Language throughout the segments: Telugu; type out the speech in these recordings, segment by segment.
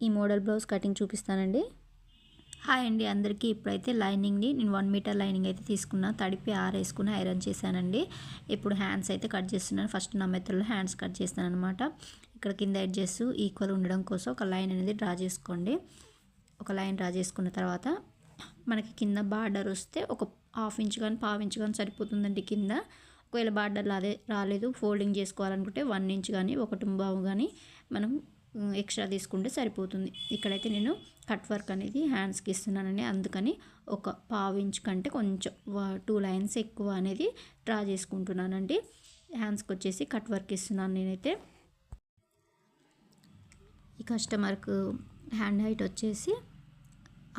ఈ మోడల్ బ్లౌజ్ కటింగ్ చూపిస్తానండి. హాయ్ అండి అందరికీ ఇప్పుడైతే లైనింగ్ని నేను వన్ మీటర్ లైనింగ్ అయితే తీసుకున్నా. తడిపి ఆరేసుకుని ఐరన్ చేశానండి. ఇప్పుడు హ్యాండ్స్ అయితే కట్ చేస్తున్నాను. ఫస్ట్ నా మెత్తలో హ్యాండ్స్ కట్ చేస్తాను అనమాట ఇక్కడ కింద ఎడ్జెస్ ఈక్వల్ ఉండడం కోసం ఒక లైన్ అనేది డ్రా చేసుకోండి. ఒక లైన్ డ్రా చేసుకున్న తర్వాత మనకి కింద బార్డర్ వస్తే ఒక హాఫ్ ఇంచ్ కానీ పావు ఇంచ్ కానీ సరిపోతుందండి కింద. ఒకవేళ బార్డర్ అదే రాలేదు ఫోల్డింగ్ చేసుకోవాలనుకుంటే వన్ ఇంచ్ కానీ ఒకటి బావు కానీ మనం ఎక్స్ట్రా తీసుకుంటే సరిపోతుంది. ఇక్కడైతే నేను కట్ వర్క్ అనేది హ్యాండ్స్కి ఇస్తున్నానండి అందుకని ఒక పావు ఇంచ్ కంటే కొంచెం టూ లైన్స్ ఎక్కువ అనేది డ్రా చేసుకుంటున్నానండి. హ్యాండ్స్కి వచ్చేసి కట్ వర్క్ ఇస్తున్నాను నేనైతే. ఈ కస్టమర్కు హ్యాండ్ హైట్ వచ్చేసి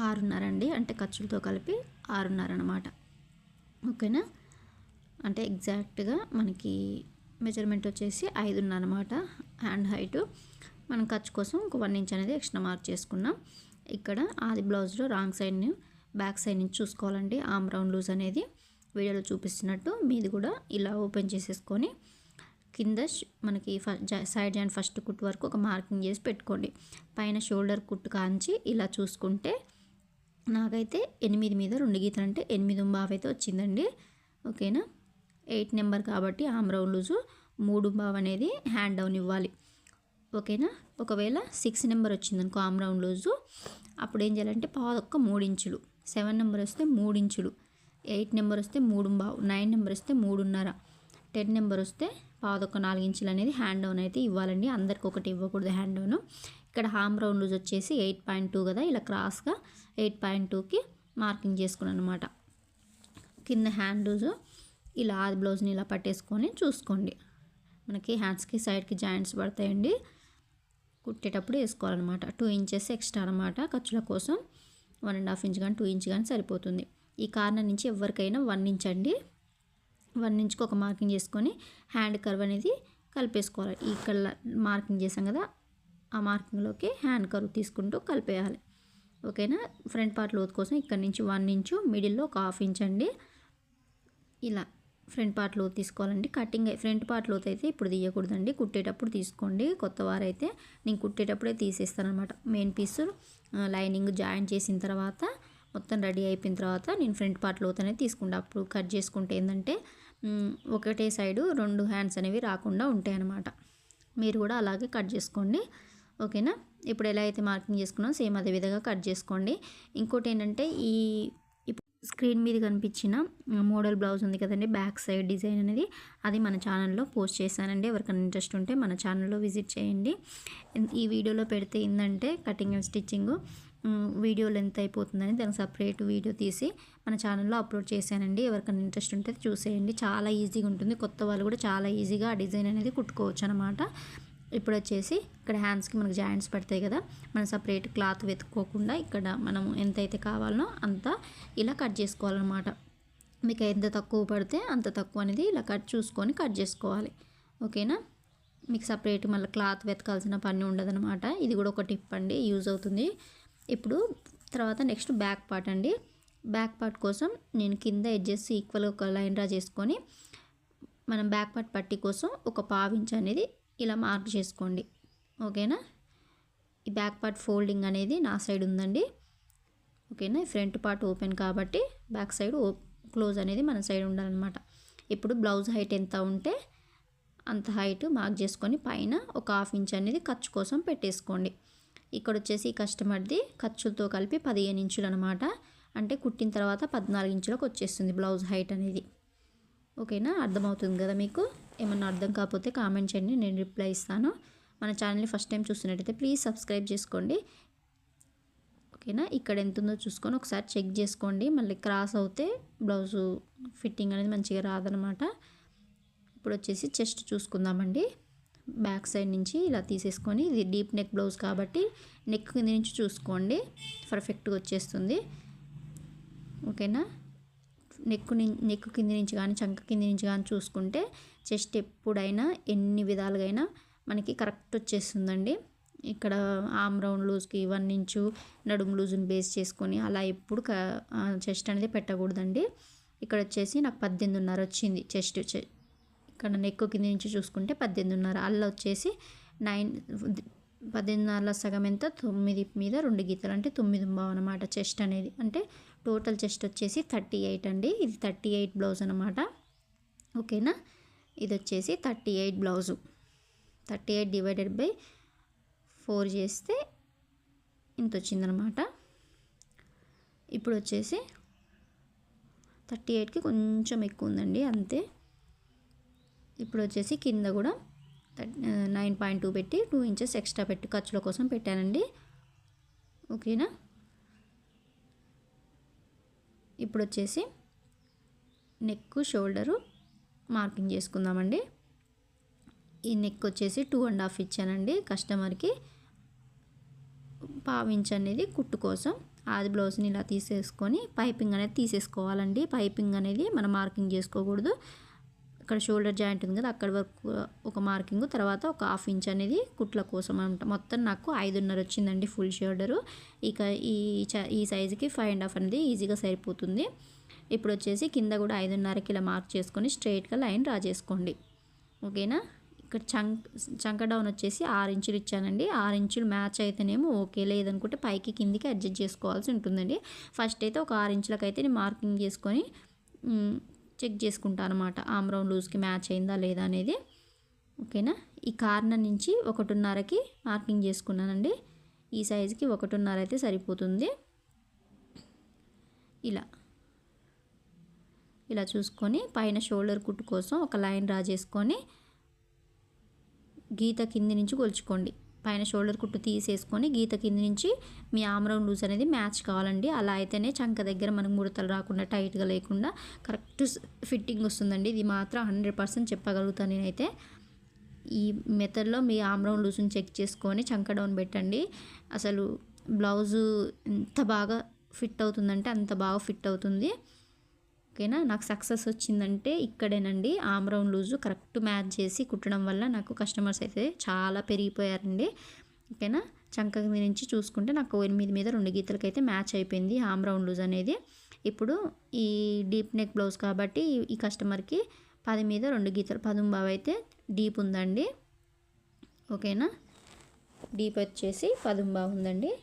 ఆరున్నర అండి. అంటే ఖర్చులతో కలిపి ఆరున్నర అనమాట ఓకేనా? అంటే ఎగ్జాక్ట్గా మనకి మెజర్మెంట్ వచ్చేసి ఐదున్నర అనమాట హ్యాండ్ హైటు. మనం ఖర్చు కోసం ఒక వన్ ఇంచ్ అనేది ఎక్స్ట్రా మార్క్ చేసుకున్నాం. ఇక్కడ ఆది బ్లౌజ్లో రాంగ్ సైడ్ని బ్యాక్ సైడ్ నుంచి చూసుకోవాలండి. ఆమ్ రౌండ్ లూజ్ అనేది వీడియోలో చూపిస్తున్నట్టు మీది కూడా ఇలా ఓపెన్ చేసేసుకొని కింద మనకి సైడ్ జాయింట్ ఫస్ట్ కుట్ వరకు ఒక మార్కింగ్ చేసి పెట్టుకోండి. పైన షోల్డర్ కుట్టు కాంచి ఇలా చూసుకుంటే నాకైతే ఎనిమిది మీద రెండు గీతలు అంటే ఎనిమిది బావ్ అయితే వచ్చిందండి. ఓకేనా? ఎయిట్ నెంబర్ కాబట్టి ఆమ్ రౌండ్ లూజు మూడు బావ్ అనేది హ్యాండ్ డౌన్ ఇవ్వాలి. ఓకేనా? ఒకవేళ సిక్స్ నెంబర్ వచ్చిందనుకో ఆమ్ రౌండ్ లూజు అప్పుడు ఏం చేయాలంటే పాదొక్క మూడు ఇంచులు సెవెన్ నెంబర్ వస్తే మూడు ఇంచులు ఎయిట్ నెంబర్ వస్తే మూడు బావు. నైన్ నెంబర్ వస్తే మూడున్నర. టెన్ నెంబర్ వస్తే పాదొక్క నాలుగు ఇంచులు అనేది హ్యాండ్ డౌన్ అయితే ఇవ్వాలండి. అందరికి ఒకటి ఇవ్వకూడదు హ్యాండ్ డౌన్ ఇక్కడ హామ్ రౌండ్ లూజ్ వచ్చేసి ఎయిట్ పాయింట్ టూ కదా? ఇలా క్రాస్గా ఎయిట్ పాయింట్ టూకి మార్కింగ్ చేసుకున్నాను అనమాట కింద హ్యాండ్ లూజు ఇలా బ్లౌజ్ని ఇలా పట్టేసుకొని చూసుకోండి. మనకి హ్యాండ్స్కి సైడ్కి జాయింట్స్ పడతాయండి. కుట్టేటప్పుడు వేసుకోవాలన్నమాట. టూ ఇంచెస్ ఎక్స్ట్రా అనమాట ఖర్చుల కోసం. వన్ అండ్ హాఫ్ ఇంచ్ కానీ టూ ఇంచ్ కానీ సరిపోతుంది. ఈ కార్నర్ నుంచి ఎవరికైనా వన్ ఇంచ్ అండి. వన్ ఇంచ్కి ఒక మార్కింగ్ చేసుకొని హ్యాండ్ కర్వ్ అనేది కలిపేసుకోవాలి. ఇక్కడ మార్కింగ్ చేసాం కదా ఆ మార్కింగ్లోకి హ్యాండ్ కర్వ్ తీసుకుంటూ కలిపేయాలి. ఓకేనా? ఫ్రంట్ పార్ట్ లోతు కోసం ఇక్కడ నుంచి వన్ ఇంచు మిడిల్లో ఒక హాఫ్ ఇంచ్ అండి. ఇలా. ఫ్రంట్ పార్ట్ లోతు తీసుకోవాలండి. కటింగ్ ఫ్రంట్ పార్ట్ లోతు అయితే ఇప్పుడు తీయకూడదండి. కుట్టేటప్పుడు తీసుకోండి. కొత్త వారైతే నేను కుట్టేటప్పుడే తీసేస్తాను అనమాట మెయిన్ పీస్ లైనింగ్ జాయిన్ చేసిన తర్వాత మొత్తం రెడీ అయిపోయిన తర్వాత నేను ఫ్రంట్ పార్ట్ లోతు అనేది తీసుకుంటా. అప్పుడు కట్ చేసుకుంటే ఏంటంటే ఒకటే సైడు రెండు హ్యాండ్స్ అనేవి రాకుండా ఉంటాయి అన్నమాట మీరు కూడా అలాగే కట్ చేసుకోండి. ఓకేనా? ఇప్పుడు ఎలా అయితే మార్కింగ్ చేసుకున్నాం సేమ్ అదే విధంగా కట్ చేసుకోండి. ఇంకోటి ఏంటంటే ఈ స్క్రీన్ మీద కనిపించిన మోడల్ బ్లౌజ్ ఉంది కదండి బ్యాక్ సైడ్ డిజైన్ అనేది. అది మన ఛానల్లో పోస్ట్ చేశానండి. ఎవరికైనా ఇంట్రెస్ట్ ఉంటే మన ఛానల్లో విజిట్ చేయండి. ఈ వీడియోలో పెడితే ఏంటంటే cutting and stitching video length అయిపోతుందని దానికి సపరేట్ వీడియో తీసి మన ఛానల్లో అప్లోడ్ చేశానండి. ఎవరికైనా ఇంట్రెస్ట్ ఉంటే చూసేయండి. చాలా ఈజీగా ఉంటుంది. కొత్త వాళ్ళు కూడా చాలా ఈజీగా ఆ డిజైన్ అనేది కుట్టుకోవచ్చు అనమాట ఇప్పుడు వచ్చేసి ఇక్కడ హ్యాండ్స్కి మనకు జాయింట్స్ పడతాయి కదా మనం సపరేట్ క్లాత్ వెతుక్కోకుండా ఇక్కడ మనం ఎంతైతే కావాలనో అంత ఇలా కట్ చేసుకోవాలన్నమాట. మీకు ఎంత తక్కువ పడితే అంత తక్కువ అనేది ఇలా కట్ చూసుకొని కట్ చేసుకోవాలి. ఓకేనా? మీకు సపరేట్ మళ్ళీ క్లాత్ వెతకాల్సిన పని ఉండదనమాట ఇది కూడా ఒక టిప్ అండి యూజ్ అవుతుంది. ఇప్పుడు తర్వాత నెక్స్ట్ బ్యాక్ పార్ట్ అండి. బ్యాక్ పార్ట్ కోసం నేను కింద ఎడ్జెస్ ఈక్వల్గా ఒక లైన్ డ్రా చేసుకొని మనం బ్యాక్ పార్ట్ పట్టి కోసం ఒక పావించ్ అనేది ఇలా మార్క్ చేసుకోండి. ఓకేనా? ఈ బ్యాక్ పార్ట్ ఫోల్డింగ్ అనేది నా సైడ్ ఉందండి. ఓకేనా? ఫ్రంట్ పార్ట్ ఓపెన్ కాబట్టి బ్యాక్ సైడ్ క్లోజ్ అనేది మన సైడ్ ఉండాలన్నమాట. ఇప్పుడు బ్లౌజ్ హైట్ ఎంత ఉంటే అంత హైట్ మార్క్ చేసుకొని పైన ఒక హాఫ్ ఇంచ్ అనేది ఖర్చు కోసం పెట్టేసుకోండి. ఇక్కడ వచ్చేసి కస్టమర్ది ఖర్చులతో కలిపి పదిహేను ఇంచులు అనమాట అంటే కుట్టిన తర్వాత పద్నాలుగు ఇంచులకు వచ్చేస్తుంది బ్లౌజ్ హైట్ అనేది. ఓకేనా? అర్థమవుతుంది కదా మీకు? ఏమన్నా అర్థం కాకపోతే కామెంట్ చేయండి నేను రిప్లై ఇస్తాను. మన ఛానల్ని ఫస్ట్ టైం చూస్తున్నట్టయితే ప్లీజ్ సబ్స్క్రైబ్ చేసుకోండి. ఓకేనా? ఇక్కడ ఎంత ఉందో చూసుకొని ఒకసారి చెక్ చేసుకోండి. మళ్ళీ క్రాస్ అవుతే బ్లౌజు ఫిట్టింగ్ అనేది మంచిగా రాదనమాట. ఇప్పుడు వచ్చేసి చెస్ట్ చూసుకుందామండి. బ్యాక్ సైడ్ నుంచి ఇలా తీసేసుకొని ఇది డీప్ నెక్ బ్లౌజ్ కాబట్టి నెక్ కింద నుంచి చూసుకోండి. పర్ఫెక్ట్గా వచ్చేస్తుంది. ఓకేనా? నెక్ నెక్ కింద నుంచి కానీ చంక కింద నుంచి కానీ చూసుకుంటే చెస్ట్ ఎప్పుడైనా ఎన్ని విధాలుగా మనకి కరెక్ట్ వచ్చేస్తుందండి. ఇక్కడ ఆమ్ రౌండ్ లూజ్కి వన్ ఇంచు నడుము లూజ్ని బేస్ చేసుకొని అలా ఎప్పుడు చెస్ట్ అనేది పెట్టకూడదండి. ఇక్కడ వచ్చేసి నాకు పద్దెనిమిదిన్నర వచ్చింది చెస్ట్ ఇక్కడ నెక్ కింద నుంచి చూసుకుంటే పద్దెనిమిదిన్నర. అలా వచ్చేసి నైన్ పద్దెనిమిదిన్నరల సగం ఎంత? తొమ్మిది మీద రెండు గీతలు. అంటే తొమ్మిది బావు అనమాట చెస్ట్ అనేది. అంటే టోటల్ చెస్ట్ వచ్చేసి థర్టీ ఎయిట్ అండి. ఇది థర్టీ ఎయిట్ బ్లౌజ్ అనమాట ఓకేనా? ఇది వచ్చేసి thirty eight blouse. Thirty eight divided by four చేస్తే ఇంత వచ్చిందనమాట ఇప్పుడు వచ్చేసి థర్టీ ఎయిట్కి కొంచెం ఎక్కువ ఉందండి అంతే. ఇప్పుడు వచ్చేసి కింద కూడా నైన్ పాయింట్ టూ పెట్టి టూ ఇంచెస్ ఎక్స్ట్రా పెట్టి ఖర్చుల కోసం పెట్టానండి. ఓకేనా? ఇప్పుడు వచ్చేసి నెక్ షోల్డరు మార్కింగ్ చేసుకుందామండి. ఈ నెక్ వచ్చేసి టూ అండ్ హాఫ్ ఇచ్చానండి కస్టమర్కి పావించ్ అనేది కుట్టు కోసం. ఆది బ్లౌజ్ని ఇలా తీసేసుకొని పైపింగ్ అనేది తీసేసుకోవాలండి. పైపింగ్ అనేది మనం మార్కింగ్ చేసుకోకూడదు. ఇక్కడ షోల్డర్ జాయింట్ ఉంది కదా అక్కడ వరకు ఒక మార్కింగ్ తర్వాత ఒక హాఫ్ ఇంచ్ అనేది కుట్ల కోసం అనమాట మొత్తం నాకు ఐదున్నర వచ్చిందండి ఫుల్ షోల్డరు. ఇక ఈ ఈ సైజుకి ఫైవ్ అండ్ హాఫ్ అనేది ఈజీగా సరిపోతుంది. ఇప్పుడు వచ్చేసి కింద కూడా ఐదున్నరకి ఇలా మార్క్ చేసుకొని స్ట్రైట్గా లైన్ డ్రా చేసుకోండి ఓకేనా? ఇక్కడ చంక్ చంక డౌన్ వచ్చేసి ఆరు ఇంచులు ఇచ్చానండి. ఆరు ఇంచులు మ్యాచ్ అయితేనేమో ఓకే. లేదనుకుంటే పైకి కిందికి అడ్జస్ట్ చేసుకోవాల్సి ఉంటుందండి. ఫస్ట్ అయితే ఒక ఆరు ఇంచులకు అయితే నేను మార్కింగ్ చేసుకొని చెక్ చేసుకుంటాను అనమాట ఆమ్ లూజ్కి మ్యాచ్ అయిందా లేదా అనేది. ఓకేనా? ఈ కార్నర్ నుంచి ఒకటిన్నరకి మార్కింగ్ చేసుకున్నానండి. ఈ సైజుకి ఒకటిన్నర అయితే సరిపోతుంది. ఇలా. ఇలా చూసుకొని పైన షోల్డర్ కుట్టు కోసం ఒక లైన్ డ్రా చేసుకొని గీత కింది నుంచి కొలుచుకోండి. పైన షోల్డర్ కుట్టు తీసేసుకొని గీత కింది నుంచి మీ ఆమ్రౌన్ లూజ్ అనేది మ్యాచ్ కావాలండి. అలా అయితేనే చంక దగ్గర మనకు ముడతలు రాకుండా టైట్గా లేకుండా కరెక్ట్ ఫిట్టింగ్ వస్తుందండి. ఇది మాత్రం హండ్రెడ్ పర్సెంట్ చెప్పగలుగుతాను నేనైతే. ఈ మెథడ్లో మీ ఆమ్రౌన్ లూజ్ని చెక్ చేసుకొని చంక డౌన్ పెట్టండి. అసలు బ్లౌజు ఎంత బాగా ఫిట్ అవుతుందంటే అంత బాగా ఫిట్ అవుతుంది. ఓకేనా? నాకు సక్సెస్ వచ్చిందంటే ఇక్కడేనండి. Arm round loose correct match చేసి కుట్టడం వల్ల నాకు కస్టమర్స్ అయితే చాలా పెరిగిపోయారండి. ఓకేనా? చంక నుంచి చూసుకుంటే నాకు ఎనిమిది మీద రెండు గీతలకైతే మ్యాచ్ అయిపోయింది ఆమ్రౌండ్ లూజ్ అనేది. ఇప్పుడు ఈ డీప్ నెక్ బ్లౌజ్ కాబట్టి ఈ కస్టమర్కి పది మీద రెండు గీతలు పదుంబావ్ అయితే డీప్ ఉందండి. ఓకేనా? డీప్ వచ్చేసి పదుంబావు ఉందండి.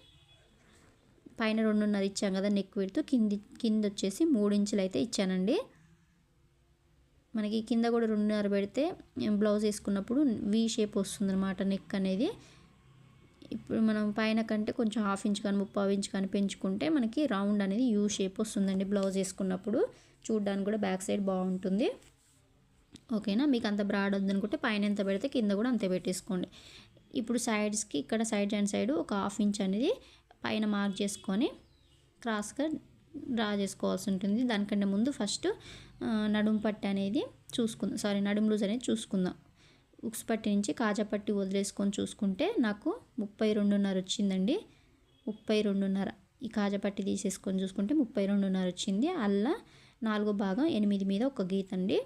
పైన రెండున్నర ఇచ్చాం కదా నెక్ విడుతూ కింది కింద వచ్చేసి మూడు ఇంచులు అయితే ఇచ్చానండి. మనకి కింద కూడా రెండున్నర పెడితే బ్లౌజ్ వేసుకున్నప్పుడు వీ షేప్ వస్తుందన్నమాట నెక్ అనేది. ఇప్పుడు మనం పైన కంటే కొంచెం హాఫ్ ఇంచ్ కానీ ముప్పై ఇంచ్ కానీ పెంచుకుంటే మనకి రౌండ్ అనేది యూ షేప్ వస్తుందండి బ్లౌజ్ వేసుకున్నప్పుడు. చూడడానికి కూడా బ్యాక్ సైడ్ బాగుంటుంది. ఓకేనా? మీకు అంత బ్రాడ్ వద్దనుకుంటే పైన ఎంత పెడితే కింద కూడా అంతే పెట్టేసుకోండి. ఇప్పుడు సైడ్స్కి ఇక్కడ సైడ్ అండ్ సైడ్ ఒక హాఫ్ ఇంచ్ అనేది పైన మార్క్ చేసుకొని క్రాస్గా డ్రా చేసుకోవాల్సి ఉంటుంది. దానికంటే ముందు ఫస్ట్ నడుము పట్టి అనేది చూసుకుందాం. సారీ నడుము లూజ్ అనేది చూసుకుందాం. ఉక్స్ పట్టి నుంచి కాజా పట్టి వదిలేసుకొని చూసుకుంటే నాకు ముప్పై రెండున్నర వచ్చిందండి. ముప్పై రెండున్నర. ఈ కాజా పట్టి తీసేసుకొని చూసుకుంటే ముప్పై రెండున్నర వచ్చింది. అల్లా నాలుగో భాగం ఎనిమిది మీద ఒక గీత అండి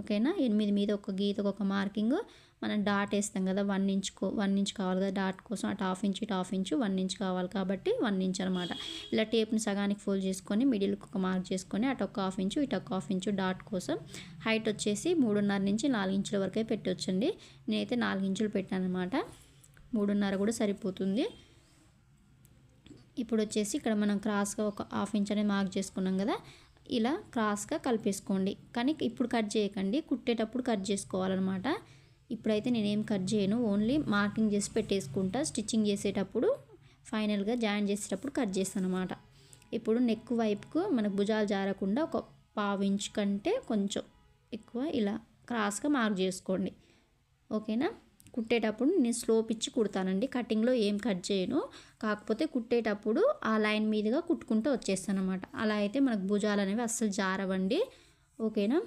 ఓకేనా? ఎనిమిది మీద ఒక గీతకు ఒక మార్కింగ్ మనం డాట్ వేస్తాం కదా వన్ ఇంచ్ వన్ ఇంచ్ కావాలి కదా డాట్ కోసం అటు హాఫ్ ఇంచ్ ఇటు హాఫ్ ఇంచ్ వన్ ఇంచ్ కావాలి కాబట్టి వన్ ఇంచ్ అనమాట ఇలా టేప్ని సగానికి ఫోల్డ్ చేసుకొని మిడిల్కి ఒక మార్క్ చేసుకొని అటు ఒక హాఫ్ ఇంచు ఇటు ఒక హాఫ్ ఇంచు డాట్ కోసం హైట్ వచ్చేసి మూడున్నర నుంచి నాలుగు ఇంచుల వరకే పెట్టొచ్చండి. నేనైతే నాలుగు ఇంచులు పెట్టాను అనమాట మూడున్నర కూడా సరిపోతుంది. ఇప్పుడు వచ్చేసి ఇక్కడ మనం క్రాస్గా ఒక హాఫ్ ఇంచ్ అనేది మార్క్ చేసుకున్నాం కదా ఇలా క్రాస్గా కలిపేసుకోండి. కానీ ఇప్పుడు కట్ చేయకండి. కుట్టేటప్పుడు కట్ చేసుకోవాలన్నమాట. ఇప్పుడైతే నేనేం కట్ చేయను. ఓన్లీ మార్కింగ్ చేసి పెట్టేసుకుంటా. స్టిచ్చింగ్ చేసేటప్పుడు ఫైనల్గా జాయిన్ చేసేటప్పుడు కట్ చేస్తాను అనమాట ఇప్పుడు నెక్ వైపుకు మనకు భుజాలు జారకుండా ఒక పావు ఇంచ్ కంటే కొంచెం ఎక్కువ ఇలా క్రాస్గా మార్క్ చేసుకోండి. ఓకేనా? కుట్టేటప్పుడు నేను స్లోప్ ఇచ్చి కుడతానండి. కటింగ్లో ఏం కట్ చేయను. కాకపోతే కుట్టేటప్పుడు ఆ లైన్ మీదుగా కుట్టుకుంటూ వచ్చేస్తాను అనమాట అలా అయితే మనకు భుజాలు అనేవి అస్సలు జారవండి. ఓకేనా?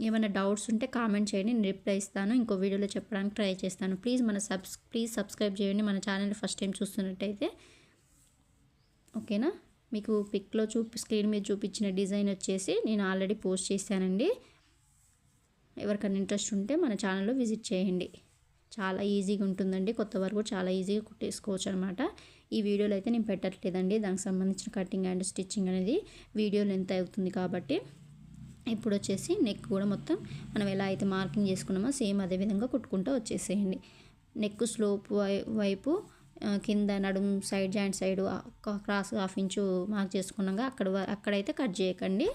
ఏమైనా డౌట్స్ ఉంటే కామెంట్ చేయండి. నేను రిప్లై ఇస్తాను. ఇంకో వీడియోలో చెప్పడానికి ట్రై చేస్తాను. ప్లీజ్ మన సబ్స్ ప్లీజ్ సబ్స్క్రైబ్ చేయండి. మన ఛానల్ ఫస్ట్ టైం చూస్తున్నట్టయితే. ఓకేనా? మీకు పిక్లో చూపి స్క్రీన్ మీద చూపించిన డిజైన్ వచ్చేసి నేను ఆల్రెడీ పోస్ట్ చేశానండి. ఎవరికైనా ఇంట్రెస్ట్ ఉంటే మన ఛానల్లో విజిట్ చేయండి. చాలా ఈజీగా ఉంటుందండి. కొత్త వరకు చాలా ఈజీగా కుట్టేసుకోవచ్చు అనమాట ఈ వీడియోలో అయితే నేను పెట్టట్లేదండి. దానికి సంబంధించిన కటింగ్ అండ్ స్టిచ్చింగ్ అనేది వీడియో ఎంత అవుతుంది కాబట్టి. ఇప్పుడు వచ్చేసి నెక్ కూడా మొత్తం మనం ఎలా అయితే మార్కింగ్ చేసుకున్నామో సేమ్ అదే విధంగా కుట్టుకుంటూ వచ్చేసేయండి. నెక్ స్లోప్ వై వైపు కింద నడుము side joint side cross half inch mark చేసుకున్నాక అక్కడ అక్కడైతే కట్ చేయకండి.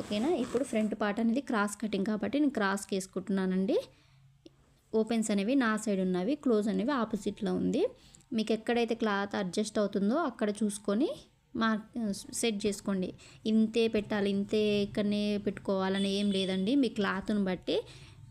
ఓకేనా? ఇప్పుడు ఫ్రంట్ పార్ట్ అనేది క్రాస్ కటింగ్ కాబట్టి నేను క్రాస్కి వేసుకుంటున్నానండి ఓపెన్స్ అనేవి నా సైడ్ ఉన్నవి క్లోజ్ అనేవి ఆపోజిట్లో ఉంది. మీకు ఎక్కడైతే క్లాత్ అడ్జస్ట్ అవుతుందో అక్కడ చూసుకొని మా సెట్ చేసుకోండి. ఇంతే పెట్టాలి ఇంతే ఇక్కడనే పెట్టుకోవాలని ఏం లేదండి. మీ క్లాత్ని బట్టి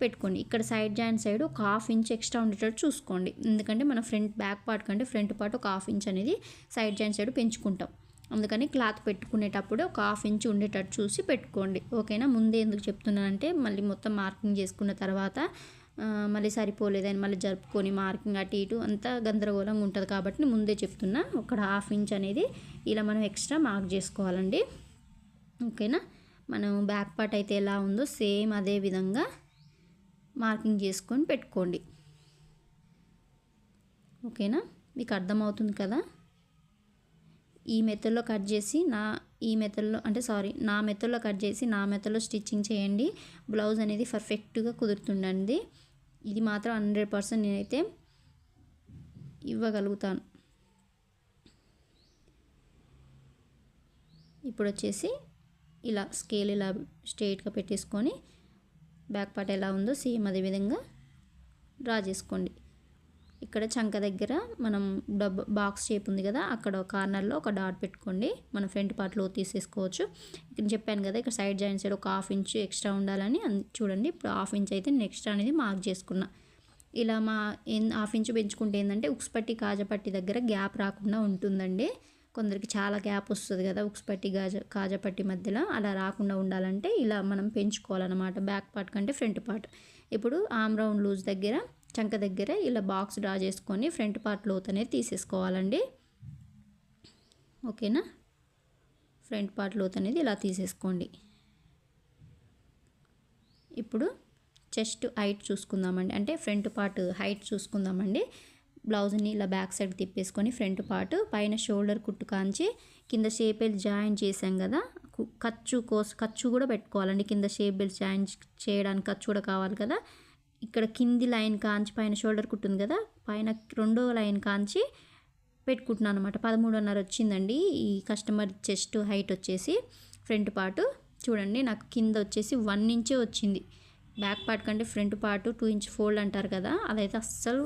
పెట్టుకోండి. ఇక్కడ సైడ్ జాయింట్ సైడ్ ఒక హాఫ్ ఇంచ్ ఎక్స్ట్రా ఉండేటట్టు చూసుకోండి. ఎందుకంటే మన ఫ్రంట్ బ్యాక్ పార్ట్ కంటే ఫ్రంట్ పార్ట్ ఒక హాఫ్ ఇంచ్ అనేది సైడ్ జాయింట్ సైడ్ పెంచుకుంటాం. అందుకని క్లాత్ పెట్టుకునేటప్పుడు ఒక హాఫ్ ఇంచ్ ఉండేటట్టు చూసి పెట్టుకోండి. ఓకేనా? ముందే ఎందుకు చెప్తున్నానంటే మళ్ళీ మొత్తం మార్కింగ్ చేసుకున్న తర్వాత మళ్ళీ సరిపోలేదని మళ్ళీ జరుపుకొని మార్కింగ్ అటు ఇటు అంతా గందరగోళంగా ఉంటుంది కాబట్టి ముందే చెప్తున్నా ఒక హాఫ్ ఇంచ్ అనేది ఇలా మనం ఎక్స్ట్రా మార్క్ చేసుకోవాలండి. ఓకేనా? మనం బ్యాక్ పార్ట్ అయితే ఎలా ఉందో సేమ్ అదే విధంగా మార్కింగ్ చేసుకొని పెట్టుకోండి. ఓకేనా? మీకు అర్థమవుతుంది కదా? ఈ మెథడ్లో కట్ చేసి నా ఈ మెథడ్లో అంటే సారీ నా మెథడ్లో కట్ చేసి నా మెథడ్లో స్టిచ్చింగ్ చేయండి. బ్లౌజ్ అనేది పర్ఫెక్ట్గా కుదురుతుండండి ఇది మాత్రం హండ్రెడ్ పర్సెంట్ నేనైతే ఇవ్వగలుగుతాను. ఇప్పుడు వచ్చేసి ఇలా స్కేల్ ఇలా స్ట్రైట్గా పెట్టేసుకొని బ్యాక్ పార్ట్ ఎలా ఉందో సేమ్ అదే విధంగా డ్రా చేసుకోండి. ఇక్కడ చంక దగ్గర మనం డబ్ బాక్స్ షేప్ ఉంది కదా అక్కడ కార్నర్లో ఒక డాట్ పెట్టుకోండి. మనం ఫ్రంట్ పార్ట్లో తీసేసుకోవచ్చు. ఇక్కడ చెప్పాను కదా ఇక్కడ సైడ్ జాయింట్ సైడ్ ఒక హాఫ్ ఇంచ్ ఎక్స్ట్రా ఉండాలని చూడండి. ఇప్పుడు హాఫ్ ఇంచ్ అయితే నేను ఎక్స్ట్రా అనేది మార్క్ చేసుకున్నా. ఇలా మా హాఫ్ ఇంచ్ పెంచుకుంటే ఏంటంటే ఉక్స్పట్టి కాజపట్టి దగ్గర గ్యాప్ రాకుండా ఉంటుందండి. కొందరికి చాలా గ్యాప్ వస్తుంది కదా ఉక్స్పట్టి గాజ కాజపట్టి మధ్యలో. అలా రాకుండా ఉండాలంటే ఇలా మనం పెంచుకోవాలన్నమాట. బ్యాక్ పార్ట్ కంటే ఫ్రంట్ పార్ట్. ఇప్పుడు ఆమ్ రౌండ్ లూజ్ దగ్గర చంక దగ్గర ఇలా బాక్స్ డ్రా చేసుకొని ఫ్రంట్ పార్ట్ లోత్ అనేది తీసేసుకోవాలండి. ఓకేనా? ఫ్రంట్ పార్ట్ లోత్ అనేది ఇలా తీసేసుకోండి. ఇప్పుడు చెస్ట్ హైట్ చూసుకుందామండి. అంటే ఫ్రంట్ పార్ట్ హైట్ చూసుకుందామండి. బ్లౌజ్ని ఇలా బ్యాక్ సైడ్ తిప్పేసుకొని ఫ్రంట్ పార్ట్ పైన షోల్డర్ కుట్టు కాంచి కింద షేప్ బెల్ట్ జాయిన్ చేసాం కదా ఖర్చు కోస ఖర్చు కూడా పెట్టుకోవాలండి. కింద షేప్ బెల్ట్ జాయిన్ చేయడానికి ఖర్చు కూడా కావాలి కదా. ఇక్కడ కింది లైన్ కాంచి పైన షోల్డర్ కుట్టుంది కదా పైన రెండో లైన్ కాంచి పెట్టుకుంటున్నాను అనమాట పదమూడున్నర వచ్చిందండి. ఈ కస్టమర్ చెస్ట్ హైట్ వచ్చేసి ఫ్రంట్ పార్ట్. చూడండి నాకు కింద వచ్చేసి వన్ ఇంచే వచ్చింది. బ్యాక్ పార్ట్ కంటే front part two inch fold అంటారు కదా అదైతే అస్సలు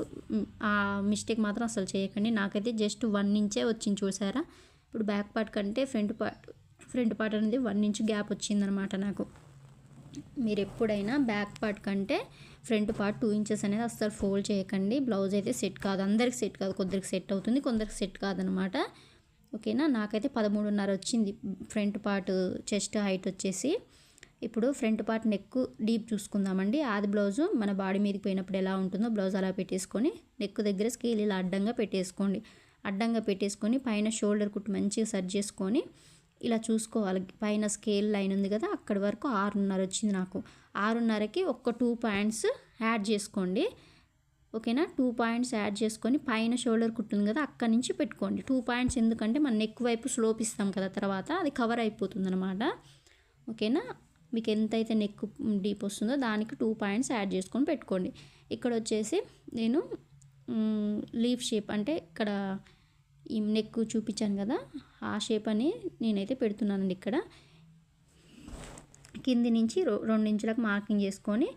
ఆ మిస్టేక్ మాత్రం అస్సలు చేయకండి. నాకైతే జస్ట్ వన్ ఇంచే వచ్చింది చూసారా? ఇప్పుడు బ్యాక్ పార్ట్ కంటే ఫ్రంట్ పార్ట్ ఫ్రంట్ పార్ట్ అనేది వన్ ఇంచ్ గ్యాప్ వచ్చిందనమాట నాకు. మీరు ఎప్పుడైనా బ్యాక్ పార్ట్ కంటే ఫ్రంట్ పార్ట్ టూ ఇంచెస్ అనేది అస్సలు ఫోల్డ్ చేయకండి. బ్లౌజ్ అయితే సెట్ కాదు. అందరికి సెట్ కాదు. కొందరికి సెట్ అవుతుంది కొందరికి సెట్ కాదనమాట. ఓకేనా? నాకైతే పదమూడున్నర వచ్చింది ఫ్రంట్ పార్ట్ చెస్ట్ హైట్ వచ్చేసి. ఇప్పుడు ఫ్రంట్ పార్ట్ నెక్ డీప్ చూసుకుందామండి. ఆది బ్లౌజు మన బాడీ మీదకి పోయినప్పుడు ఎలా ఉంటుందో బ్లౌజ్ అలా పెట్టేసుకొని నెక్ దగ్గర స్కేల్ ఇలా అడ్డంగా పెట్టేసుకోండి. అడ్డంగా పెట్టేసుకొని పైన షోల్డర్ కుట్టు మంచిగా సెట్ చేసుకొని ఇలా చూసుకోవాలి. పైన స్కేల్ లైన్ ఉంది కదా అక్కడి వరకు ఆరున్నర వచ్చింది నాకు. ఆరున్నరకి ఒక్క టూ పాయింట్స్ యాడ్ చేసుకోండి. ఓకేనా టూ పాయింట్స్ యాడ్ చేసుకొని పైన షోల్డర్ కుట్టుంది కదా అక్కడి నుంచి పెట్టుకోండి. టూ పాయింట్స్ ఎందుకంటే మనం నెక్ వైపు స్లోప్ ఇస్తాం కదా తర్వాత అది కవర్ అయిపోతుంది అనమాట ఓకేనా మీకు ఎంతైతే నెక్ డీప్ వస్తుందో దానికి టూ పాయింట్స్ యాడ్ చేసుకొని పెట్టుకోండి. ఇక్కడ వచ్చేసి నేను లీఫ్ షేప్ అంటే ఇక్కడ ఈ నెక్ చూపించాను కదా ఆ షేప్ అని నేనైతే పెడుతున్నానండి ఇక్కడ. కింది నుంచి రెండు ఇంచులకు మార్కింగ్ చేసుకొని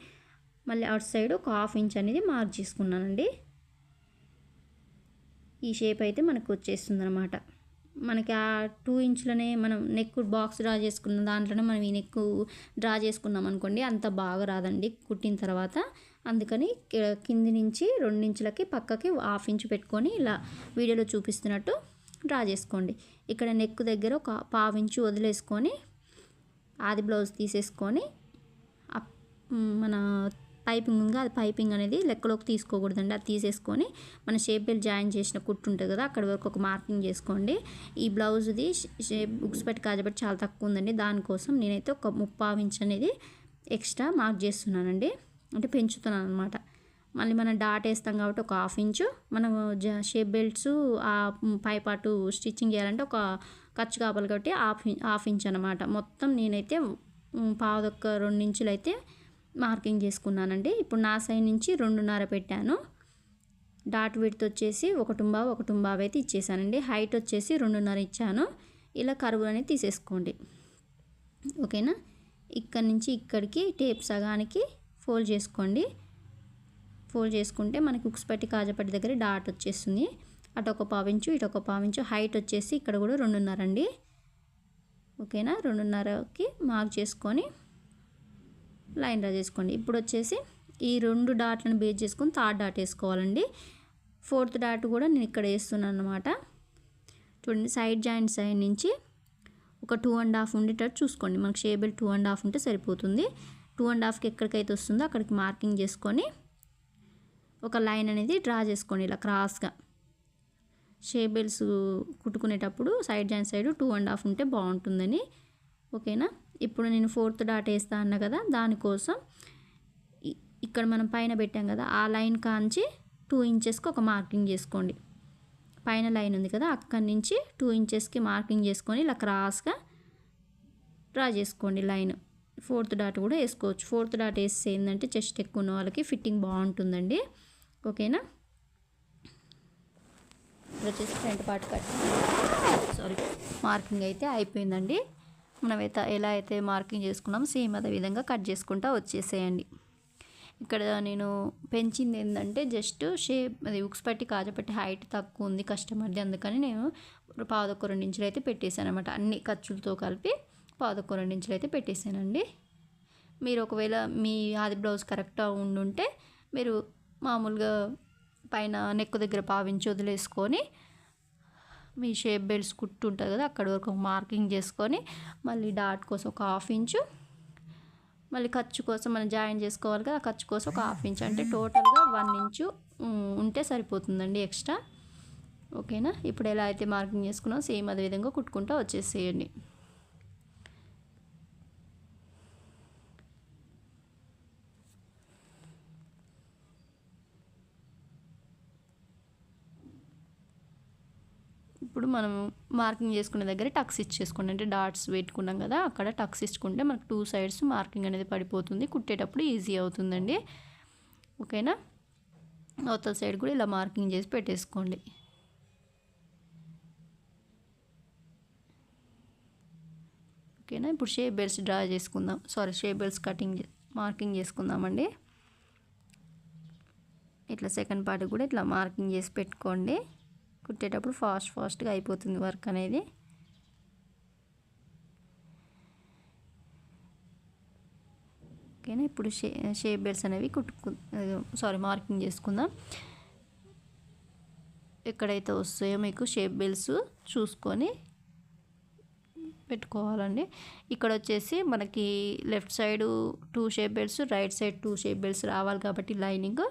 మళ్ళీ అవుట్ సైడ్ ఒక హాఫ్ ఇంచ్ అనేది మార్క్ చేసుకున్నానండి. ఈ షేప్ అయితే మనకు వచ్చేస్తుంది అనమాట మనకి ఆ టూ ఇంచులనే మనం నెక్ బాక్స్ డ్రా చేసుకున్న దాంట్లోనే మనం ఈ నెక్ డ్రా చేసుకున్నాం అనుకోండి అంత బాగా రాదండి. కుట్టిన తర్వాత అందుకని కింది నుంచి రెండు ఇంచులకి పక్కకి హాఫ్ ఇంచు పెట్టుకొని ఇలా వీడియోలో చూపిస్తున్నట్టు డ్రా చేసుకోండి. ఇక్కడ నెక్ దగ్గర ఒక పావు ఇంచు వదిలేసుకొని ఆది బ్లౌజ్ తీసేసుకొని మన పైపింగ్ ఉంది అది పైపింగ్ అనేది లెక్కలోకి తీసుకోకూడదండి. అది తీసేసుకొని మన షేప్ బెల్ట్ జాయిన్ చేసిన కుట్టు ఉంటుంది కదా అక్కడ వరకు ఒక మార్కింగ్ చేసుకోండి. ఈ బ్లౌజ్ది షేప్ బుక్స్ పెట్టి కాజబెట్టి చాలా తక్కువ ఉందండి. దానికోసం నేనైతే ఒక ముప్పావు ఇంచ్ అనేది ఎక్స్ట్రా మార్క్ చేస్తున్నానండి. అంటే పెంచుతున్నాను అనమాట మళ్ళీ మనం డాట్ వేస్తాం కాబట్టి ఒక హాఫ్ ఇంచు. మనం జ షేప్ బెల్ట్స్ ఆ పై పాటు స్టిచ్చింగ్ చేయాలంటే ఒక ఖర్చు కాపాలి కాబట్టి హాఫ్ హాఫ్ ఇంచ్ అనమాట మొత్తం నేనైతే పాదొక్క రెండు ఇంచులు అయితే మార్కింగ్ చేసుకున్నానండి. ఇప్పుడు నా సైడ్ నుంచి రెండున్నర పెట్టాను. డాట్ విడ్త్ వచ్చేసి ఒక టుంబావ్ ఒక అయితే ఇచ్చేసానండి. హైట్ వచ్చేసి రెండున్నర ఇచ్చాను. ఇలా కరువు అనేది తీసేసుకోండి. ఓకేనా? ఇక్కడ నుంచి ఇక్కడికి టేప్ సగానికి ఫోల్డ్ చేసుకోండి. ఫోల్డ్ చేసుకుంటే మనకి ఉక్స్ పట్టి కాజపట్టి దగ్గర డాట్ వచ్చేస్తుంది. అటు ఒక పావించు ఇటు ఒక పావించు హైట్ వచ్చేసి ఇక్కడ కూడా రెండున్నర అండి. ఓకేనా? రెండున్నరకి మార్క్ చేసుకొని లైన్ డ్రా చేసుకోండి. ఇప్పుడు వచ్చేసి ఈ రెండు డాట్లను బేస్ చేసుకొని థర్డ్ డాట్ వేసుకోవాలండి. ఫోర్త్ డాట్ కూడా నేను ఇక్కడ వేస్తున్నాను అనమాట చూడండి సైడ్ జాయింట్ సైడ్ నుంచి ఒక టూ అండ్ హాఫ్ ఉండేటట్టు చూసుకోండి. మనకు షేబెల్ టూ అండ్ హాఫ్ ఉంటే సరిపోతుంది. టూ అండ్ హాఫ్కి ఎక్కడికైతే వస్తుందో అక్కడికి మార్కింగ్ చేసుకొని ఒక లైన్ అనేది డ్రా చేసుకోండి ఇలా క్రాస్గా. షేబెల్స్ కుట్టుకునేటప్పుడు side join side two and half ఉంటే బాగుంటుందని. ఓకేనా? ఇప్పుడు నేను ఫోర్త్ డాట్ వేస్తా అన్నా కదా దానికోసం ఇక్కడ మనం పైన పెట్టాం కదా ఆ లైన్ కాంచి టూ ఇంచెస్కి ఒక మార్కింగ్ చేసుకోండి. పైన లైన్ ఉంది కదా అక్కడి నుంచి టూ ఇంచెస్కి మార్కింగ్ చేసుకొని ఇలా క్రాస్గా డ్రా చేసుకోండి లైన్. ఫోర్త్ డాట్ కూడా వేసుకోవచ్చు. ఫోర్త్ డాట్ వేస్తే ఏంటంటే చెస్ట్ ఎక్కువ ఉన్న వాళ్ళకి ఫిట్టింగ్ బాగుంటుందండి. ఓకేనా? ఇప్పుడు వచ్చేసి front part cut sorry marking అయితే అయిపోయిందండి. మనమైతే ఎలా అయితే మార్కింగ్ చేసుకున్నామో సేమ్ అదే విధంగా కట్ చేసుకుంటా వచ్చేసేయండి. ఇక్కడ నేను పెంచింది ఏంటంటే జస్ట్ షేప్ అది ఉక్స్ పట్టి కాజపట్టి హైట్ తక్కువ ఉంది కస్టమర్ది. అందుకని నేను పాదొక్క రెండు ఇంచులు అయితే పెట్టేశాను అనమాట అన్ని ఖర్చులతో కలిపి పాదొక్క రెండు అయితే పెట్టేశానండి. మీరు ఒకవేళ మీ ఆది బ్లౌజ్ కరెక్ట్గా ఉండుంటే మీరు మామూలుగా పైన నెక్కు దగ్గర పావించి వదిలేసుకొని మీ షేప్ బెల్ట్స్ కుట్టు ఉంటుంది కదా అక్కడ వరకు ఒక మార్కింగ్ చేసుకొని మళ్ళీ డాట్ కోసం ఒక హాఫ్ ఇంచు మళ్ళీ ఖర్చు కోసం మనం జాయిన్ చేసుకోవాలి కదా ఆ ఖర్చు కోసం ఒక హాఫ్ ఇంచ్. అంటే టోటల్గా వన్ ఇంచు ఉంటే సరిపోతుందండి ఎక్స్ట్రా. ఓకేనా? ఇప్పుడు ఎలా అయితే మార్కింగ్ చేసుకున్నాం సేమ్ అదే విధంగా కుట్టుకుంటూ వచ్చేసేయండి ఇప్పుడు మనం మార్కింగ్ చేసుకునే దగ్గర టక్స్ ఇచ్చేసుకోండి అంటే డాట్స్ పెట్టుకున్నాం కదా అక్కడ టక్స్ ఇచ్చుకుంటే మనకు టూ సైడ్స్ మార్కింగ్ అనేది పడిపోతుంది. కుట్టేటప్పుడు ఈజీ అవుతుందండి. ఓకేనా? అవతల సైడ్ కూడా ఇలా మార్కింగ్ చేసి పెట్టేసుకోండి. ఓకేనా? ఇప్పుడు షేప్ బెల్ట్స్ డ్రా చేసుకుందాం. Sorry shape belts cutting marking చేసుకుందామండి. ఇట్లా సెకండ్ పార్ట్ కూడా ఇట్లా మార్కింగ్ చేసి పెట్టుకోండి. కుట్టేటప్పుడు ఫాస్ట్ ఫాస్ట్గా అయిపోతుంది వర్క్ అనేది. ఓకేనా? ఇప్పుడు షే షేప్ బెల్ట్స్ అనేవి కుట్టుకు సారీ మార్కింగ్ చేసుకుందాం. ఎక్కడైతే వస్తాయో మీకు షేప్ బెల్ట్స్ చూసుకొని పెట్టుకోవాలండి. ఇక్కడ వచ్చేసి మనకి left side two shape belts right side two shape belts రావాలి కాబట్టి లైనింగ్.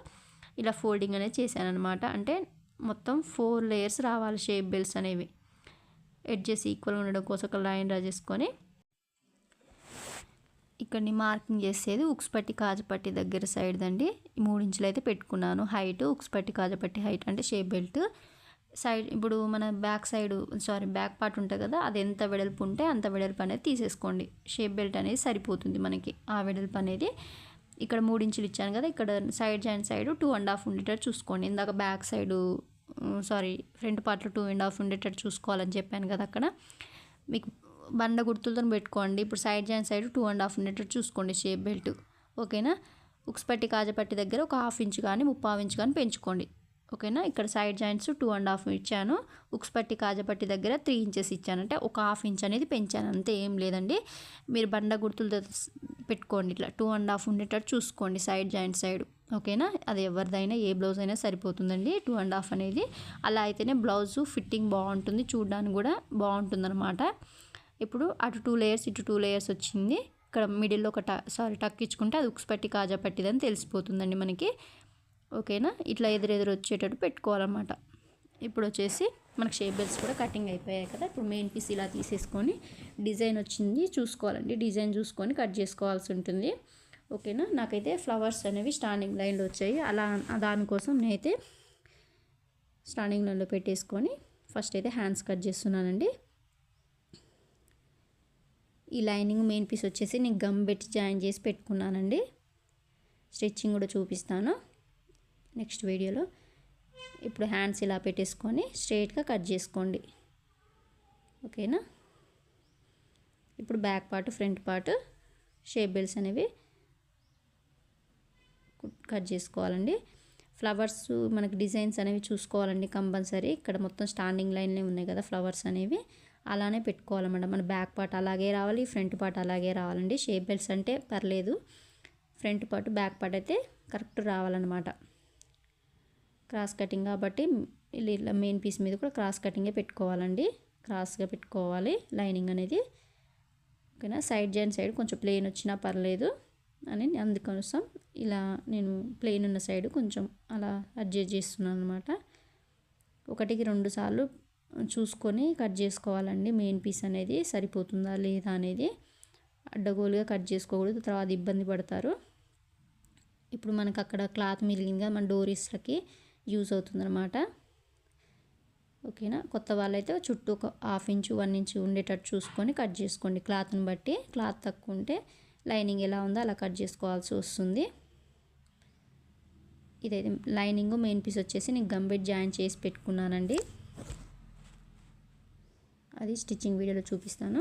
ఇలా ఫోల్డింగ్ అనేది చేశాను అనమాట అంటే మొత్తం ఫోర్ లేయర్స్ రావాలి షేప్ బెల్ట్స్ అనేవి. ఎడ్జెస్ ఈక్వల్ ఉండడం కోసం ఒక లైన్ డ్రా చేసుకొని ఇక్కడిని మార్కింగ్ చేసేది ఉక్స్పట్టి కాజపట్టి దగ్గర సైడ్ అండి మూడు ఇంచులు అయితే పెట్టుకున్నాను. హైట్ ఉక్స్పట్టి కాజపట్టి హైట్ అంటే షేప్ బెల్ట్. సైడ్ ఇప్పుడు మన back side sorry back part ఉంటుంది కదా అది ఎంత వెడల్పు ఉంటే అంత వెడల్పు అనేది తీసేసుకోండి. షేప్ బెల్ట్ అనేది సరిపోతుంది మనకి ఆ వెడల్పు అనేది. ఇక్కడ మూడు ఇంచులు ఇచ్చాను కదా ఇక్కడ side joint side two and half ఉండేటట్టు చూసుకోండి. ఇందాక బ్యాక్ సైడ్ సారీ ఫ్రంట్ పార్ట్లో టూ అండ్ హాఫ్ ఉండేటట్టు చూసుకోవాలని చెప్పాను కదా అక్కడ. మీకు బండ గుర్తులతో పెట్టుకోండి. ఇప్పుడు side joint side two and half ఉండేటట్టు చూసుకోండి షేప్ బెల్ట్ ఓకేనా ఉక్స్పట్టి కాజపట్టి దగ్గర ఒక హాఫ్ ఇంచ్ కానీ ముప్పావు ఇంచ్ కానీ పెంచుకోండి. ఓకేనా ఇక్కడ side joints two and half ఇచ్చాను. ఉక్స్పట్టి కాజపట్టి దగ్గర త్రీ ఇంచెస్ ఇచ్చాను. అంటే ఒక హాఫ్ ఇంచ్ అనేది పెంచాను. అంతే ఏం లేదండి. మీరు బండ గుర్తులతో పెట్టుకోండి. ఇట్లా టూ అండ్ హాఫ్ ఉండేటట్టు చూసుకోండి సైడ్ జాయింట్ సైడ్ ఓకేనా? అది ఎవరిదైనా ఏ బ్లౌజ్ అయినా సరిపోతుందండి. టూ అండ్ హాఫ్ అనేది. అలా అయితేనే బ్లౌజ్ ఫిట్టింగ్ బాగుంటుంది. చూడడానికి కూడా బాగుంటుంది ఇప్పుడు అటు టూ లేయర్స్ ఇటు టూ లేయర్స్ వచ్చింది. ఇక్కడ మిడిల్లో ఒక ట సారీ టక్ ఇచ్చుకుంటే అది ఉక్స్ పట్టి కాజా పట్టిదని తెలిసిపోతుందండి మనకి. ఓకేనా? ఇట్లా ఎదురెదురు వచ్చేటట్టు పెట్టుకోవాలన్నమాట. ఇప్పుడు వచ్చేసి మనకి షేప్ బెల్ట్స్ కూడా కటింగ్ అయిపోయాయి కదా. ఇప్పుడు మెయిన్ పీస్ ఇలా తీసేసుకొని డిజైన్ వచ్చింది. చూసుకోవాలండి. డిజైన్ చూసుకొని కట్ చేసుకోవాల్సి ఉంటుంది. ఓకేనా? నాకైతే ఫ్లవర్స్ అనేవి స్టాండింగ్ లైన్లో వచ్చాయి. అలా దానికోసం నేనైతే స్టాండింగ్ లైన్లో పెట్టేసుకొని ఫస్ట్ అయితే హ్యాండ్స్ కట్ చేస్తున్నానండి. ఈ లైనింగ్ మెయిన్ పీస్ వచ్చేసి నేను గమ్ పెట్టి జాయిన్ చేసి పెట్టుకున్నానండి. స్టిచ్చింగ్ కూడా చూపిస్తాను నెక్స్ట్ వీడియోలో. ఇప్పుడు హ్యాండ్స్ ఇలా పెట్టేసుకొని స్ట్రైట్గా కట్ చేసుకోండి. ఓకేనా? ఇప్పుడు back part front part shape bells అనేవి కట్ చేసుకోవాలండి. ఫ్లవర్స్ మనకి డిజైన్స్ అనేవి చూసుకోవాలండి కంపల్సరీ. ఇక్కడ మొత్తం స్టాండింగ్ లైన్లే ఉన్నాయి కదా ఫ్లవర్స్ అనేవి. అలానే పెట్టుకోవాలన్నమాట. మన బ్యాక్ పార్ట్ అలాగే రావాలి ఫ్రంట్ పార్ట్ అలాగే రావాలండి. షేప్ బెల్ట్స్ అంటే పర్లేదు. ఫ్రంట్ పార్ట్ బ్యాక్ పార్ట్ అయితే కరెక్ట్ రావాలన్నమాట. క్రాస్ కటింగ్ కాబట్టి ఇలా మెయిన్ పీస్ మీద కూడా క్రాస్ కటింగే పెట్టుకోవాలండి. క్రాస్గా పెట్టుకోవాలి లైనింగ్ అనేది. ఓకేనా? సైడ్ జాయిన్ సైడ్ కొంచెం ప్లెయిన్ వచ్చినా పర్లేదు. అని అందుకోసం ఇలా నేను ప్లెయిన్ ఉన్న సైడ్ కొంచెం అలా అడ్జస్ట్ చేస్తున్నాను అనమాట ఒకటికి రెండు సార్లు చూసుకొని కట్ చేసుకోవాలండి. మెయిన్ పీస్ అనేది సరిపోతుందా లేదా అనేది అడ్డగోలుగా కట్ చేసుకోకూడదు. తర్వాత ఇబ్బంది పడతారు. ఇప్పుడు మనకు అక్కడ క్లాత్ మిగిలిందిగా మన డోరీస్లకి యూజ్ అవుతుందన్నమాట ఓకేనా కొత్త వాళ్ళైతే చుట్టూ ఒక హాఫ్ ఇంచు వన్ ఇంచు ఉండేటట్టు చూసుకొని కట్ చేసుకోండి. క్లాత్ని బట్టి క్లాత్ తక్కువ ఉంటే లైనింగ్ ఎలా ఉందో అలా కట్ చేసుకోవాల్సి వస్తుంది. ఇదైతే లైనింగ్ మెయిన్ పీస్ వచ్చేసి నేను గంబెట్ జాయిన్ చేసి పెట్టుకున్నానండి. అది స్టిచ్చింగ్ వీడియోలో చూపిస్తాను.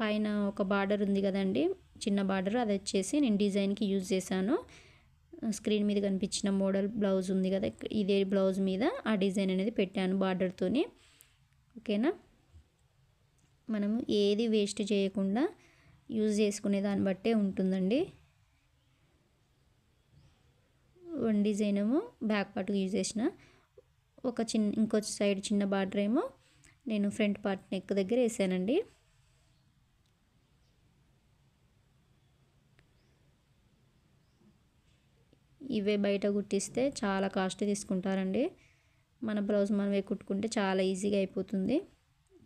పైన ఒక బార్డర్ ఉంది కదండి చిన్న బార్డర్ అది వచ్చేసి నేను డిజైన్కి యూజ్ చేశాను. స్క్రీన్ మీద కనిపించిన మోడల్ బ్లౌజ్ ఉంది కదా ఇదే బ్లౌజ్ మీద ఆ డిజైన్ అనేది పెట్టాను బార్డర్తోని ఓకేనా? మనము ఏది వేస్ట్ చేయకుండా యూజ్ చేసుకునే దాన్ని బట్టే ఉంటుందండి. వన్ డిజైన్ ఏమో బ్యాక్ పార్ట్కి యూజ్ చేసిన. ఒక చిన్న ఇంకో సైడ్ చిన్న బార్డర్ ఏమో నేను ఫ్రంట్ పార్ట్ నెక్ దగ్గర వేసానండి. ఇవే బయట కుట్టిస్తే చాలా కాస్ట్ తీసుకుంటారండి. మన బ్లౌజ్ మనమే కుట్టుకుంటే చాలా ఈజీగా అయిపోతుంది.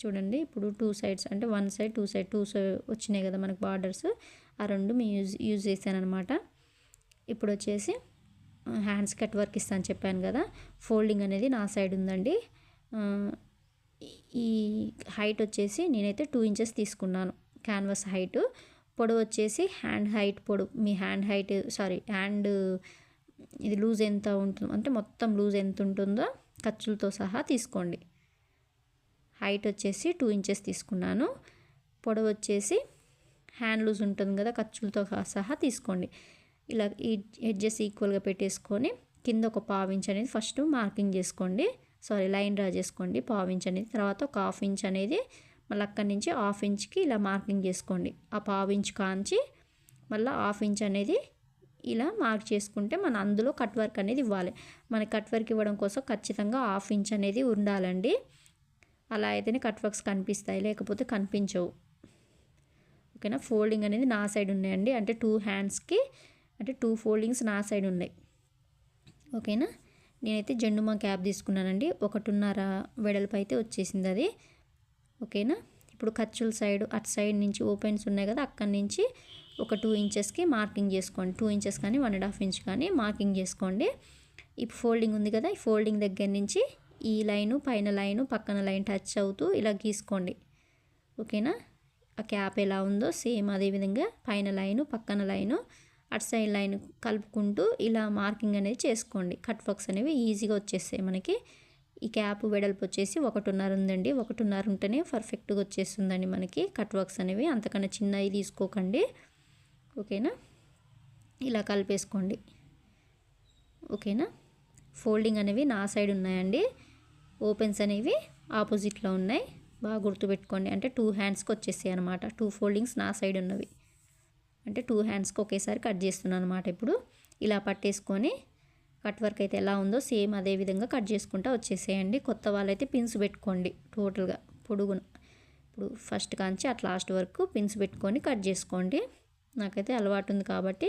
చూడండి ఇప్పుడు టూ సైడ్స్ అంటే one side two side two side వచ్చినాయి కదా మనకు బార్డర్స్. ఆ రెండు మేము యూజ్ యూజ్ చేశానమాట ఇప్పుడు వచ్చేసి హ్యాండ్స్ కట్ వర్క్ ఇస్తాను చెప్పాను కదా. ఫోల్డింగ్ అనేది నా సైడ్ ఉందండి. ఈ హైట్ వచ్చేసి నేనైతే టూ ఇంచెస్ తీసుకున్నాను. Canvas height. పొడవు వచ్చేసి హ్యాండ్ హైట్ పొడవు మీ హ్యాండ్ హైట్ సారీ హ్యాండ్ ఇది లూజ్ ఎంత ఉంటుందో అంటే మొత్తం లూజ్ ఎంత ఉంటుందో ఖర్చులతో సహా తీసుకోండి. హైట్ వచ్చేసి టూ ఇంచెస్ తీసుకున్నాను. పొడవు వచ్చేసి హ్యాండ్ లూజ్ ఉంటుంది కదా ఖర్చులతో సహా తీసుకోండి. ఇలా ఈ ఎడ్జెస్ ఈక్వల్గా పెట్టేసుకొని కింద ఒక పావు ఇంచ్ అనేది ఫస్ట్ మార్కింగ్ చేసుకోండి. సారీ లైన్ డ్రా చేసుకోండి పావు ఇంచ్ అనేది. తర్వాత ఒక హాఫ్ ఇంచ్ అనేది మళ్ళీ అక్కడి నుంచి హాఫ్ ఇంచ్కి ఇలా మార్కింగ్ చేసుకోండి. ఆ పావు ఇంచ్ కాంచి మళ్ళీ హాఫ్ ఇంచ్ అనేది ఇలా మార్క్ చేసుకుంటే మన అందులో కట్ వర్క్ అనేది ఇవ్వాలి. మన కట్ వర్క్ ఇవ్వడం కోసం ఖచ్చితంగా హాఫ్ ఇంచ్ అనేది ఉండాలండి. అలా అయితేనే కట్ వర్క్స్ కనిపిస్తాయి లేకపోతే కనిపించవు. ఓకేనా? ఫోల్డింగ్ అనేది నా సైడ్ ఉన్నాయండి. అంటే టూ హ్యాండ్స్కి అంటే టూ ఫోల్డింగ్స్ నా సైడ్ ఉన్నాయి. ఓకేనా? నేనైతే జెండుమా క్యాప్ తీసుకున్నానండి. ఒకటిన్నర వెడల్పు అయితే వచ్చేసింది అది. ఓకేనా? ఇప్పుడు ఖర్చుల సైడ్ అటు సైడ్ నుంచి ఓపెన్స్ ఉన్నాయి కదా అక్కడి నుంచి ఒక టూ ఇంచెస్కి మార్కింగ్ చేసుకోండి. టూ ఇంచెస్ కానీ వన్ అండ్ హాఫ్ ఇంచ్ కానీ మార్కింగ్ చేసుకోండి. ఇప్పుడు ఫోల్డింగ్ ఉంది కదా ఈ ఫోల్డింగ్ దగ్గర నుంచి ఈ లైను పైన లైను పక్కన లైన్ టచ్ అవుతూ ఇలా గీసుకోండి. ఓకేనా? ఆ క్యాప్ ఎలా ఉందో సేమ్ అదేవిధంగా పైన లైను పక్కన లైను అటు సైడ్ లైన్ కలుపుకుంటూ ఇలా మార్కింగ్ అనేది చేసుకోండి. కట్ వర్క్స్ అనేవి ఈజీగా వచ్చేస్తాయి మనకి. ఈ క్యాప్ వెడల్పు వచ్చేసి ఒకటిన్నర ఉందండి. ఒకటిన్నర ఉంటేనే పర్ఫెక్ట్గా వచ్చేస్తుందండి మనకి కట్ వర్క్స్ అనేవి. అంతకన్నా చిన్నవి తీసుకోకండి. ఓకేనా? ఇలా కలిపేసుకోండి. ఓకేనా? ఫోల్డింగ్ అనేవి నా సైడ్ ఉన్నాయండి. ఓపెన్స్ అనేవి ఆపోజిట్లో ఉన్నాయి. బాగా గుర్తుపెట్టుకోండి. అంటే టూ హ్యాండ్స్కి వచ్చేసాయి అనమాట టూ ఫోల్డింగ్స్ నా సైడ్ ఉన్నవి. అంటే టూ హ్యాండ్స్కి ఒకేసారి కట్ చేస్తున్నాను అనమాట ఇప్పుడు. ఇలా పట్టేసుకొని కట్ వర్క్ అయితే ఎలా ఉందో సేమ్ అదే విధంగా కట్ చేసుకుంటూ వచ్చేసేయండి. కొత్త వాళ్ళైతే పిన్స్ పెట్టుకోండి టోటల్గా. పొడుగున. ఇప్పుడు ఫస్ట్ కాంచి అట్ లాస్ట్ వరకు పిన్స్ పెట్టుకొని కట్ చేసుకోండి. నాకైతే అలవాటు ఉంది కాబట్టి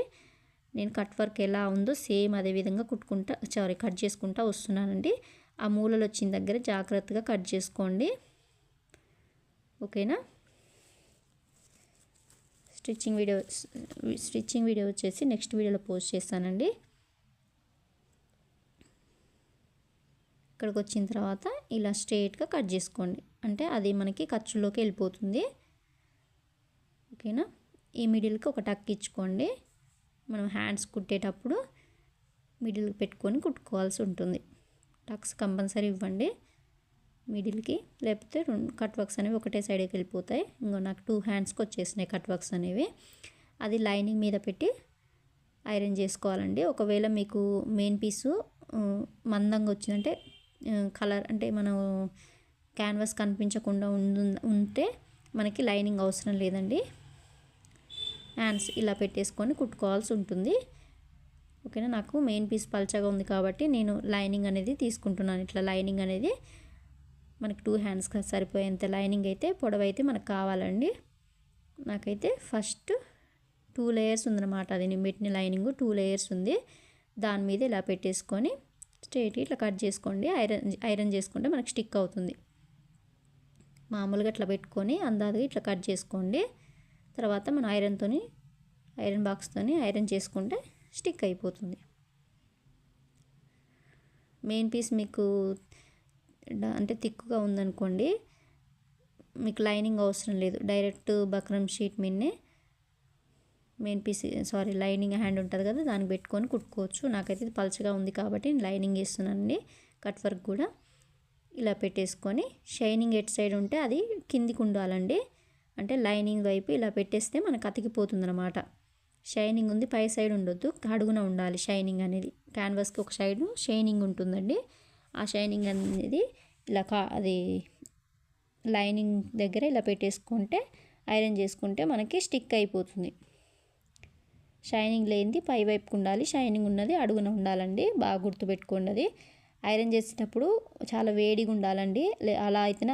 నేను కట్ వర్క్ ఎలా ఉందో సేమ్ అదే విధంగా కుట్టుకుంటా సారీ కట్ చేసుకుంటా వస్తున్నానండి. ఆ మూలలు వచ్చిన దగ్గర జాగ్రత్తగా కట్ చేసుకోండి. ఓకేనా? స్టిచ్చింగ్ వీడియో స్టిచ్చింగ్ వీడియో వచ్చేసి నెక్స్ట్ వీడియోలో పోస్ట్ చేస్తానండి. ఇక్కడికి వచ్చిన తర్వాత ఇలా స్ట్రేట్గా కట్ చేసుకోండి. అంటే అది మనకి ఖర్చులోకి వెళ్ళిపోతుంది. ఓకేనా? ఈ మిడిల్కి ఒక టక్ ఇచ్చుకోండి. మనం హ్యాండ్స్ కుట్టేటప్పుడు మిడిల్ పెట్టుకొని కుట్టుకోవాల్సి ఉంటుంది. టక్స్ కంపల్సరీ ఇవ్వండి. మిడిల్కి లేకపోతే రెండు కట్ వర్క్స్ అనేవి ఒకటే సైడ్కి వెళ్ళిపోతాయి. ఇంకో నాకు టూ హ్యాండ్స్కి వచ్చేసినాయి కట్ వర్క్స్ అనేవి. అది లైనింగ్ మీద పెట్టి ఐరన్ చేసుకోవాలండి. ఒకవేళ మీకు మెయిన్ పీసు మందంగా వచ్చిందంటే కలర్ అంటే మనం క్యాన్వాస్ కనిపించకుండా ఉంటే మనకి లైనింగ్ అవసరం లేదండి. హ్యాండ్స్ ఇలా పెట్టేసుకొని కుట్టుకోవాల్సి ఉంటుంది. ఓకేనా? నాకు మెయిన్ పీస్ పల్చగా ఉంది కాబట్టి నేను లైనింగ్ అనేది తీసుకుంటున్నాను. ఇట్లా లైనింగ్ అనేది మనకి టూ హ్యాండ్స్కి సరిపోయేంత లైనింగ్ అయితే పొడవైతే మనకు కావాలండి. నాకైతే ఫస్ట్ టూ లేయర్స్ ఉందన్నమాట అది. నేను పెట్టిన లైనింగ్ టూ లేయర్స్ ఉంది. దాని మీద ఇలా పెట్టేసుకొని స్ట్రైట్ ఇట్లా కట్ చేసుకోండి. ఐరన్ ఐరన్ చేసుకుంటే మనకు స్టిక్ అవుతుంది. మామూలుగా ఇట్లా పెట్టుకొని అందాదుగా ఇట్లా కట్ చేసుకోండి. తర్వాత మనం ఐరన్తో ఐరన్ బాక్స్తో ఐరన్ చేసుకుంటే స్టిక్ అయిపోతుంది. మెయిన్ పీస్ మీకు అంటే తిక్కుగా ఉందనుకోండి మీకు లైనింగ్ అవసరం లేదు. డైరెక్ట్ బక్రం షీట్ మీదనే main piece sari lining hand ఉంటుంది కదా దానికి పెట్టుకొని కుట్టుకోవచ్చు. నాకైతే ఇది పలచగా ఉంది కాబట్టి నేను లైనింగ్ వేస్తున్నానండి కట్ వర్క్ కూడా ఇలా పెట్టేసుకొని షైనింగ్ ఎట్ సైడ్ ఉంటే అది కిందికి ఉండాలండి. అంటే లైనింగ్ వైపు ఇలా పెట్టేస్తే మనకు అతికిపోతుంది అనమాట షైనింగ్ ఉంది పై సైడ్ ఉండొద్దు అడుగున ఉండాలి షైనింగ్ అనేది. క్యాన్వాస్కి ఒక సైడ్ షైనింగ్ ఉంటుందండి. ఆ షైనింగ్ అనేది ఇలా కా అది లైనింగ్ దగ్గర ఇలా పెట్టేసుకుంటే ఐరన్ చేసుకుంటే మనకి స్టిక్ అయిపోతుంది. షైనింగ్ లేనిది పై వైపుకు ఉండాలి షైనింగ్ ఉన్నది అడుగున ఉండాలండి బాగా గుర్తుపెట్టుకోండి అది. ఐరన్ చేసేటప్పుడు చాలా వేడిగా ఉండాలండి అలా అయితేనే